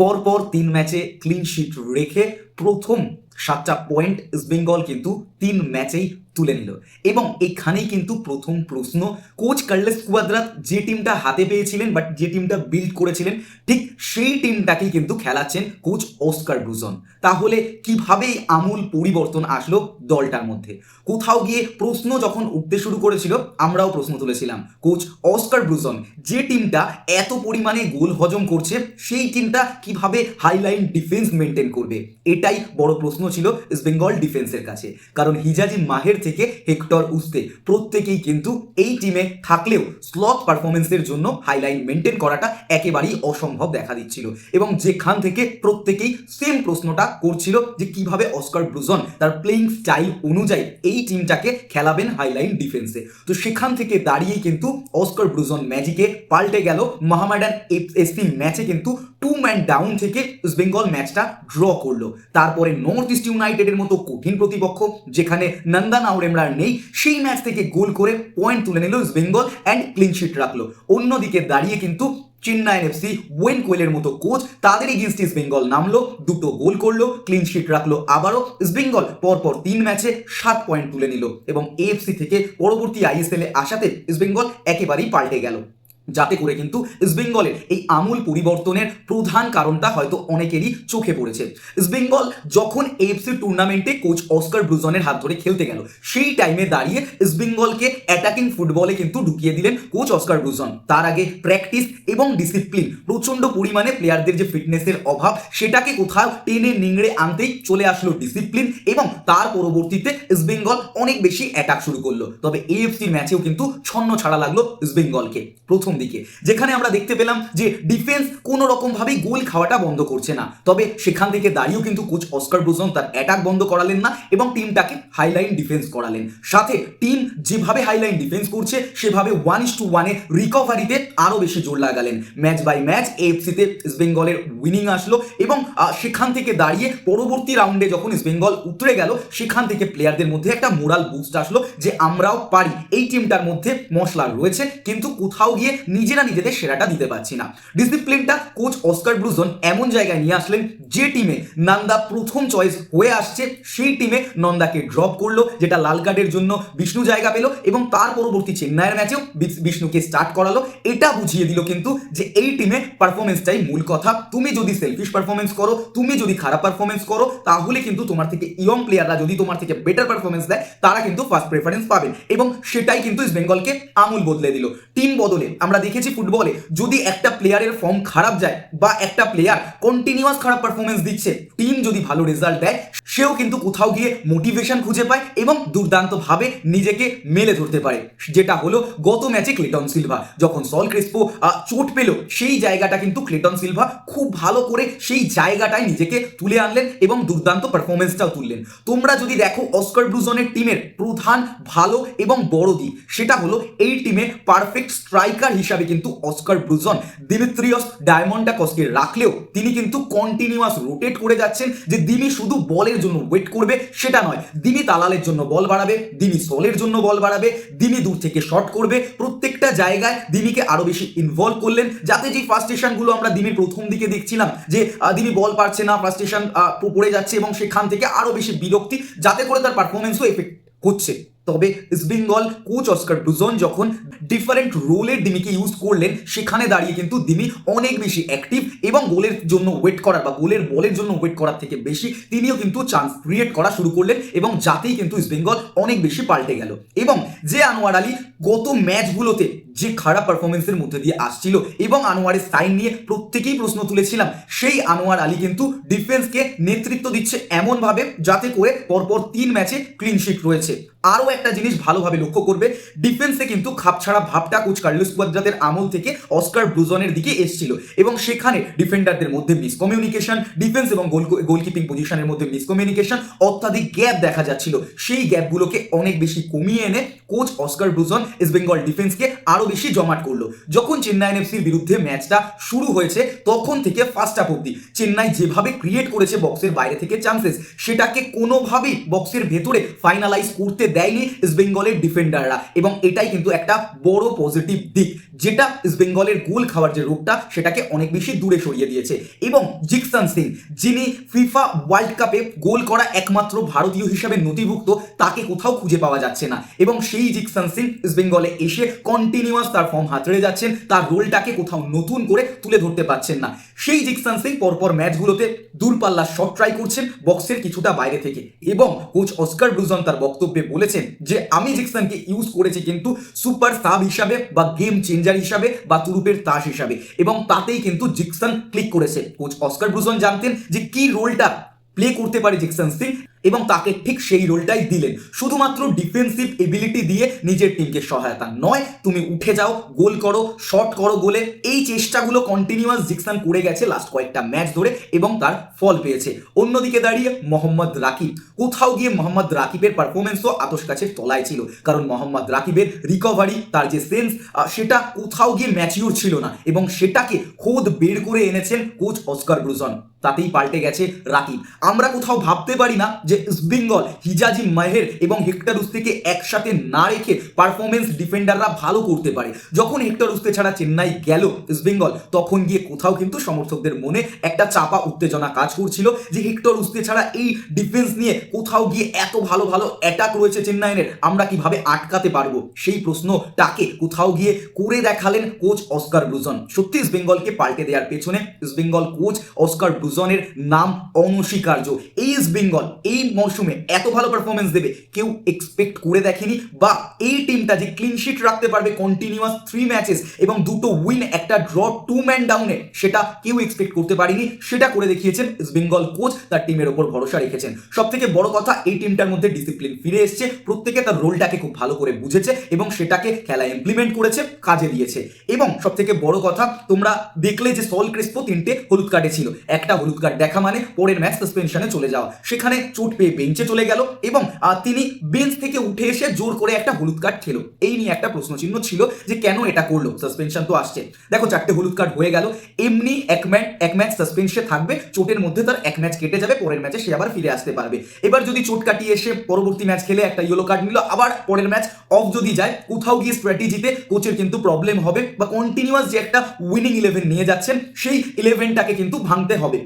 পরপর তিন ম্যাচে ক্লিন শিট রেখে প্রথম সাতটা পয়েন্ট ইস্টবেঙ্গল কিন্তু তিন ম্যাচেই তুলে নিল। এবং এখানেই কিন্তু প্রথম প্রশ্ন কোচ কার্লেস কুয়াদ্রাত যে টিমটা হাতে পেয়েছিলেন বাট যে টিমটা বিল্ড করেছিলেন, ঠিক সেই টিমটাকেই কিন্তু খেলাচ্ছেন কোচ অস্কার ব্রুজন তাহলে কীভাবে আমূল পরিবর্তন আসলো দলটার মধ্যে? কোথাও গিয়ে প্রশ্ন যখন উঠতে শুরু করেছিল, আমরাও প্রশ্ন তুলেছিলাম কোচ অস্কার ব্রুজন যে টিমটা এত পরিমাণে গোল হজম করছে, সেই টিমটা কীভাবে হাইলাইন ডিফেন্স মেনটেন করবে? এটাই বড় প্রশ্ন ছিল বেঙ্গল ডিফেন্সের কাছে। কারণ হিজাজি মাহের থেকে হেক্টর উস্তে প্রত্যেকেই কিন্তু এই টিমে থাকলেও স্লথ পারফরমেন্সের জন্য হাইলাইন মেনটেন করাটা একেবারেই অসম্ভব দেখা দিচ্ছিল। এবং যেখান থেকে প্রত্যেকেই সেম প্রশ্নটা করছিল যে কীভাবে অস্কার ব্রুজন তার প্লেইং স্টাইল অনুযায়ী এই টিমটাকে খেলাবেন হাইলাইন ডিফেন্সে তো সেখান থেকে দাঁড়িয়ে কিন্তু অস্কার ব্রুজন ম্যাজিকে পাল্টে গেল। মোহামেডান এসপি ম্যাচে কিন্তু টু ম্যান ডাউন থেকে ইস্ট বেঙ্গল ম্যাচটা ড্র করল। তারপরে নর্থ ইস্ট ইউনাইটেডের মতো কঠিন প্রতিপক্ষ, যেখানে নন্দন আউরেমরার নেই, সেই ম্যাচ থেকে গোল করে পয়েন্ট তুলে নিল East Bengal and clean sheet রাখল। অন্যদিকে দাঁড়িয়ে কিন্তু চেন্নাই এফসি ওয়েন কোয়েলের মতো কোচ তাদের এগেনস্ট ইস্ট বেঙ্গল নামলো, দুটো গোল করল ক্লিন শিট রাখল আবারও ইস্ট বেঙ্গল পরপর তিন ম্যাচে সাত পয়েন্ট তুলে নিল এবং এএফসি থেকে পরবর্তী আইএসএল এ আসাতে ইস্ট বেঙ্গল একেবারেই পাল্টে গেল। যাতে করে কিন্তু ইস্টবেঙ্গলের এই আমূল পরিবর্তনের প্রধান কারণটা হয়তো অনেকেরই চোখে পড়েছে। ইস্টবেঙ্গল যখন এফসি টুর্নামেন্টে কোচ অস্কার ব্রুজনের হাত ধরে খেলতে গেল, সেই টাইমে দাঁড়িয়ে ইস্টবেঙ্গলকে অ্যাটাকিং ফুটবলে কিন্তু ঢুকিয়ে দিলেন কোচ অস্কার ব্রুজন তার আগে প্র্যাকটিস এবং ডিসিপ্লিন প্রচণ্ড পরিমাণে প্লেয়ারদের যে ফিটনেসের অভাব, সেটাকে কোথাও টেনে নিংড়ে আনতেই চলে আসলো ডিসিপ্লিন এবং তার পরবর্তীতে ইস্টবেঙ্গল অনেক বেশি অ্যাটাক শুরু করল। তবে এএফসির ম্যাচেও কিন্তু ছন্ন ছাড়া লাগল ইস্টবেঙ্গলকে প্রথম দিকে, যেখানে আমরা দেখতে পেলাম যে ডিফেন্স কোনো রকম ভাবেই গোল খাওয়াটা বন্ধ করছে না। তবে সেখান থেকে দাঁড়িয়েও কিন্তু কোচ অস্কার ব্রুজন তার অ্যাটাক বন্ধ করালেন না এবং টিমটাকে হাইলাইন ডিফেন্স করালেন। সাথে টিম যেভাবে হাইলাইন ডিফেন্স করছে, সেভাবে ওয়ান ইস টু ওয়ানে রিকভারিতে আরও বেশি জোর লাগালেন। ম্যাচ বাই ম্যাচ এএফসিতে ইস্ট বেঙ্গলের উইনিং আসলো এবং সেখান থেকে দাঁড়িয়ে পরবর্তী রাউন্ডে যখন ইস্ট বেঙ্গল উতরে গেল, সেখান থেকে প্লেয়ারদের মধ্যে একটা মোরাল বুস্ট আসলো যে আমরাও পারি। এই টিমটার মধ্যে মশলা রয়েছে, কিন্তু কোথাও গিয়ে নিজেরা নিজেদের সেরাটা দিতে পারছি না। ডিসিপ্লিনটা কোচ অস্কার ব্রুজন এমন জায়গায় নিয়ে আসলেন যে টিমে নন্দা প্রথম চয়েস হয়ে আসছে, সেই টিমে নন্দাকে ড্রপ করল, যেটা লাল কার্ডের জন্য বিষ্ণু জায়গা পেল এবং তার পরবর্তী চেন্নাইয়ের ম্যাচেও বিষ্ণুকে স্টার্ট করালো। এটা বুঝিয়ে দিল কিন্তু যে এই টিমে পারফরমেন্সটাই মূল কথা। তুমি যদি সেলফিশ পারফরমেন্স করো, তুমি যদি খারাপ পারফরমেন্স করো, তাহলে কিন্তু তোমার থেকে ইয়ং প্লেয়াররা যদি তোমার থেকে বেটার পারফরমেন্স দেয়, তারা কিন্তু ফার্স্ট প্রেফারেন্স পাবেন এবং সেটাই কিন্তু ইস্ট বেঙ্গলকে আমূল বদলে দিল। টিম বদলে আমরা দেখেছি ফুটবলে যদি একটা প্লেয়ারের ফর্ম খারাপ যায় বা একটা প্লেয়ার কন্টিনিউয়াস খারাপ পারফরমেন্স দিচ্ছে টিম যদি ভালো রেজাল্ট দেয় সেও কিন্তু কোথাও গিয়ে মোটিভেশন খুঁজে পায় এবং দুর্দান্তভাবে নিজেকে মেলে ধরতে পারে। যেটা হলো গত ম্যাচে ক্লেটন সিলভা। যখন সল ক্রিস্পো চোট পেল, সেই জায়গাটা কিন্তু ক্লেটন সিলভা খুব ভালো করে সেই জায়গাটায় নিজেকে তুলে আনলেন এবং দুর্দান্ত পারফরমেন্সটাও তুললেন। তোমরা যদি দেখো অস্কার ব্রুজনের টিমের প্রধান, ভালো এবং বড় দিক, সেটা হলো এই টিমে পারফেক্ট স্ট্রাইকার হিসাবে কিন্তু অস্কার ব্রুজন। দিমিত্রিয়স ডায়মন্ডটা কসকে রাখলেও তিনি কিন্তু কন্টিনিউয়াস রোটেট করে যাচ্ছেন, যে দিমি শুধু বলের জন্য ওয়েট করবে, সেটা নয়। দিমি তালালের জন্য বল বাড়াবে দিমি সলের জন্য বল বাড়াবে দিমি দূর থেকে শট করবে। প্রত্যেকটা জায়গায় দিমিকে আরও বেশি ইনভলভ করলেন, যাতে যে ফার্স্টেশনগুলো আমরা দিমির প্রথম দিকে দেখছিলাম, যে দিমি বল পারছে না ফার্স্টেশন পড়ে যাচ্ছে এবং সেখান থেকে আরও বেশি বিরক্তি, যাতে করে তার পারফরমেন্সও এফেক্ট হচ্ছে। তবে ইস্টবেঙ্গল কোচ অস্কার ডুজন যখন ডিফারেন্ট রোলের দিমিকে ইউজ করলেন, সেখানে দাঁড়িয়ে কিন্তু দিমি অনেক বেশি অ্যাক্টিভ এবং গোলের জন্য ওয়েট করার বা গোলের বলের জন্য ওয়েট করার থেকে বেশি তিনিও কিন্তু চান্স ক্রিয়েট করা শুরু করলেন এবং যাতেই কিন্তু ইস্টবেঙ্গল অনেক বেশি পাল্টে গেল। এবং যে আনোয়ার আলী গত ম্যাচগুলোতে যে খারাপ পারফরমেন্সের মধ্যে দিয়ে আসছিল এবং আনোয়ারের সাইন নিয়ে প্রত্যেকেই প্রশ্ন তুলেছিলাম, সেই আনোয়ার আলী কিন্তু ডিফেন্সকে নেতৃত্ব দিচ্ছে এমনভাবে যাতে করে পরপর তিন ম্যাচে ক্লিনশিট রয়েছে। আরও একটা জিনিস ভালোভাবে লক্ষ্য করবে ডিফেন্সে কিন্তু খাপছাড়া ভাবটা কোচ কার্লোস কুয়াদ্রাতের আমল থেকে অস্কার ব্রুজনের দিকে এসেছিল এবং সেখানে ডিফেন্ডারদের মধ্যে মিসকমিউনিকেশন ডিফেন্স এবং গোল গোলকিপিং পজিশনের মধ্যে মিসকমিউনিকেশন অত্যাধিক গ্যাপ দেখা যাচ্ছিল। সেই গ্যাপগুলোকে অনেক বেশি কমিয়ে এনে coach Oscar Bruzon East Bengal ডিফেন্সকে আরও বেশি জমাট করল। যখন চেন্নাই এফসির বিরুদ্ধে ম্যাচটা শুরু হয়েছে, তখন থেকে ফার্স্ট হাফ অব্দি চেন্নাই যেভাবে ক্রিয়েট করেছে বক্সের বাইরে থেকে চান্সেস সেটাকে কোনোভাবেই বক্সের ভেতরে ফাইনালাইজ করতে দেয়নি ইস্ট বেঙ্গলের ডিফেন্ডাররা এবং এটাই কিন্তু একটা বড় পজিটিভ দিক, যেটা ইস্ট বেঙ্গলের গোল খাওয়ার যে রোগটা সেটাকে অনেক বেশি দূরে সরিয়ে দিয়েছে। এবং জিকসান সিং যিনি ফিফা ওয়ার্ল্ড কাপে গোল করা একমাত্র ভারতীয় হিসাবে নথিভুক্ত, তাকে কোথাও খুঁজে পাওয়া যাচ্ছে না। এবং সেই জিকসান সিং ইস্ট বেঙ্গলে এসে কন্টিনিউয়াস তার ফর্ম হাতড়ে যাচ্ছেন, তার রোলটাকে কোথাও নতুন করে তুলে ধরতে পারছেন না। সেই জিকসান সিং পরপর ম্যাচগুলোতে দূরপাল্লা শট ট্রাই করছেন বক্সের কিছুটা বাইরে থেকে এবং কোচ অস্কার ব্রুজন তার বক্তব্যে বলেছেন যে, আমি জিকসানকে ইউজ করেছি কিন্তু সুপার সাব হিসাবে বা গেম চেঞ্জার হিসাবে বা তুরুপের তাস হিসাবে এবং তাতেই কিন্তু জিকসান ক্লিক করেছে। কোচ অস্কার ব্রুজন জানতেন যে, কি রোলটা প্লে করতে পারে জিকসান সিং এবং তাকে ঠিক সেই রোলটাই দিলেন। শুধুমাত্র ডিফেন্সিভ এবিলিটি দিয়ে নিজের টিমকে সহায়তা নয়, তুমি উঠে যাও, গোল করো শট করো গোলে, এই চেষ্টাগুলো কন্টিনিউয়াস জিকসান করে গেছে লাস্ট কয়েকটা ম্যাচ ধরে এবং তার ফল পেয়েছে। অন্যদিকে দাঁড়িয়ে মোহাম্মদ রাকিব। কোথাও গিয়ে মোহাম্মদ রাকিবের পারফরমেন্সও আতস কাছের তলায় ছিল, কারণ মোহাম্মদ রাকিবের রিকভারি তার যে সেন্স সেটা কোথাও গিয়ে ম্যাচিউর ছিল না এবং সেটাকে খোদ বের করে এনেছেন কোচ অস্কার ব্রুজন তাতেই পাল্টে গেছে রাকিব। আমরা কোথাও ভাবতে পারি না যে ইস্ট বেঙ্গল হিজাজি মাহের এবং হেক্টর উস্তেকে একসাথে না রেখে পারফরমেন্স ডিফেন্ডাররা ভালো করতে পারে। যখন হেক্টর উস্তে ছাড়া চেন্নাই গেল ইস্টবেঙ্গল তখন গিয়ে কোথাও কিন্তু সমর্থকদের মনে একটা চাপা, উত্তেজনা কাজ করছিল যে হেক্টর উস্তে ছাড়া এই ডিফেন্স নিয়ে কোথাও গিয়ে এত ভালো ভালো অ্যাটাক রয়েছে চেন্নাইয়ের, আমরা কীভাবে আটকাতে পারব? সেই প্রশ্নটাকে কোথাও গিয়ে করে দেখালেন কোচ অস্কার ব্রুজন সত্যি ইস্টবেঙ্গলকে পাল্টে দেওয়ার পেছনে ইস্টবেঙ্গল কোচ অস্কার ব্রুজনের নাম অনস্বীকার্য। এই ইস্ট বেঙ্গল এই মরশুমে এত ভালো পারফরমেন্স দেবে, কেউ এক্সপেক্ট করে দেখেনি, বা এই টিমটা যে ক্লিন শিট রাখতে পারবে কন্টিনিউয়াস থ্রি ম্যাচেস এবং দুটো উইন একটা ড্র টু ম্যান ডাউনে সেটা কেউ এক্সপেক্ট করতে পারেনি, সেটা করে দেখিয়েছেন বেঙ্গল কোচ তার টিমের ওপর ভরসা রেখেছেন। সব থেকে বড় কথা, এই টিমটার মধ্যে ডিসিপ্লিন ফিরে এসছে, প্রত্যেকে তার রোলটাকে খুব ভালো করে বুঝেছে এবং সেটাকে খেলা ইমপ্লিমেন্ট করেছে, কাজে দিয়েছে। এবং সব থেকে বড় কথা, তোমরা দেখলে যে সল ক্রিস্পো তিনটে হলুদ কার্ডে ছিল, একটা হলুদ কার্ড দেখা মানে পরের ম্যাচ সাসপেনশনে চলে যাওয়া। সেখানে চোট পেয়ে বেঞ্চে চলে গেল এবং তিনি বেঞ্চ থেকে উঠে এসে জোর করে একটা হলুদ কার্ড খেলো। এই নিয়ে একটা প্রশ্নচিহ্ন ছিল যে কেন এটা করল? সাসপেনশন তো আসছে। দেখো, চারটে হলুদ কার্ড হয়ে গেল। এমনি এক ম্যাচ এক ম্যাচ সাসপেন্সে থাকবে। চোটের মধ্যে তার এক ম্যাচ কেটে যাবে, পরের ম্যাচে সে আবার ফিরে আসতে পারবে। এবার যদি চোট কাটিয়ে এসে পরবর্তী ম্যাচ খেলে একটা ইয়েলো কার্ড নিল, আবার পরের ম্যাচ অফ যদি যায়, কোথাও গিয়ে স্ট্র্যাটেজিতে কোচের কিন্তু প্রবলেম হবে বা কন্টিনিউয়াস যে একটা উইনিং ইলেভেন নিয়ে যাচ্ছেন, সেই ইলেভেনটাকে কিন্তু ভাঙতে হবে।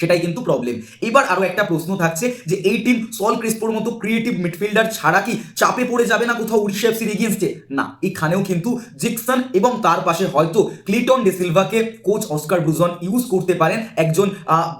সেটাই কিন্তু প্রবলেম এবার আরও একটা প্রশ্ন থাকছে যে এই টিম সল ক্রিস্পোর মতো ক্রিয়েটিভ মিডফিল্ডার ছাড়া কি চাপে পড়ে যাবে না কোথাও উড়িষ্যা এফসির এগেনস্টে না, এখানেও কিন্তু জিকসন এবং তার পাশে হয়তো ক্লিটন ডিসিলভাকে কোচ অস্কার ব্রুজন ইউজ করতে পারেন। একজন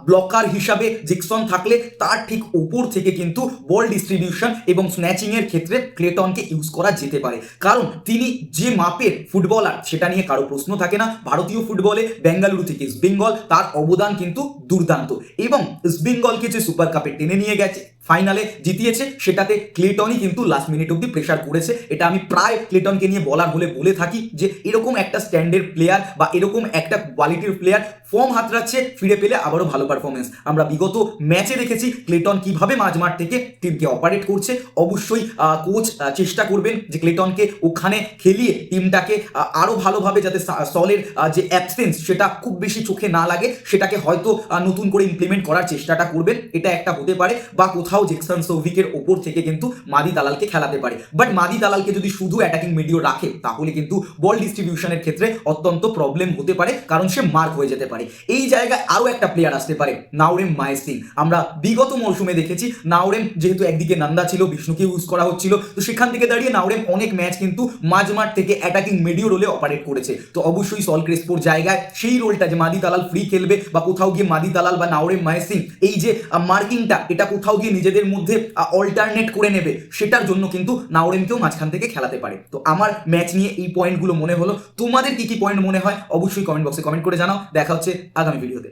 ব্লকার হিসাবে জিকসন থাকলে তার ঠিক ওপর থেকে কিন্তু বল ডিস্ট্রিবিউশন এবং স্ন্যাচিংয়ের ক্ষেত্রে ক্লেটনকে ইউজ করা যেতে পারে। কারণ তিনি যে মাপের ফুটবলার সেটা নিয়ে কারও প্রশ্ন থাকে না। ভারতীয় ফুটবলে বেঙ্গালুরু থেকে বেঙ্গল তার অবদান কিন্তু দুর্দান্ত। এবং ইস্ট বেঙ্গলকে যে সুপার কাপে টেনে নিয়ে গেছে। ফাইনালে জিতিয়েছে, সেটাতে ক্লেটনই কিন্তু লাস্ট মিনিট অব্দি প্রেশার করেছে। এটা আমি প্রায় ক্লেটনকে নিয়ে বলার হলে বলে থাকি যে, এরকম একটা স্ট্যান্ডার্ড প্লেয়ার বা এরকম একটা কোয়ালিটির প্লেয়ার ফর্ম হাতড়াচ্ছে, ফিরে পেলে আবারও ভালো পারফরমেন্স আমরা বিগত ম্যাচে দেখেছি ক্লেটন কীভাবে মাঝমাঠ থেকে টিমকে অপারেট করছে। অবশ্যই কোচ চেষ্টা করবেন যে ক্লেটনকে ওখানে খেলিয়ে টিমটাকে আরও ভালোভাবে যাতে সলের যে অ্যাবসেন্স সেটা খুব বেশি চোখে না লাগে, সেটাকে হয়তো নতুন করে ইমপ্লিমেন্ট করার চেষ্টাটা করবেন। এটা একটা হতে পারে বা কোথাও জেকসন সৌভিকের ওপর থেকে কিন্তু মাদি দালালকে খেলাতে পারে। বাট মাদি দালালকে যদি শুধু অ্যাটাকিং মিডিও রাখে তাহলে কিন্তু বল ডিস্ট্রিবিউশনের ক্ষেত্রে অত্যন্ত প্রবলেম হতে পারে কারণ সে মার্ক হয়ে যেতে পারে। এই জায়গায় আরও একটা প্লেয়ার আসতে পারে নাওরেম মায় সিং আমরা বিগত মৌসুমে দেখেছি নাওরেম যেহেতু একদিকে নান্দা ছিল বিষ্ণুকে ইউজ করা হচ্ছিল তো সেখান থেকে দাঁড়িয়ে নাওরেম অনেক ম্যাচ কিন্তু মাঝমাঠ থেকে অ্যাটাকিং মিডিও রোলে অপারেট করেছে। তো অবশ্যই সল ক্রেসপোর জায়গায় সেই রোলটা যে মাদি দালাল ফ্রি খেলবে বা কোথাও গিয়ে মাদি দালাল বা নাওরেম মায় সিং এই যে মার্কিংটা এটা কোথাও গিয়ে নিজেদের মধ্যে অল্টারনেট করে নেবে, সেটার জন্য কিন্তু নাওরেনকেও মাঝখান থেকে খেলাতে পারে। তো আমার ম্যাচ নিয়ে এই পয়েন্টগুলো মনে হলো। তোমাদের কি কি পয়েন্ট মনে হয়? অবশ্যই কমেন্ট বক্সে কমেন্ট করে জানাও। দেখা হচ্ছে আগামী ভিডিওতে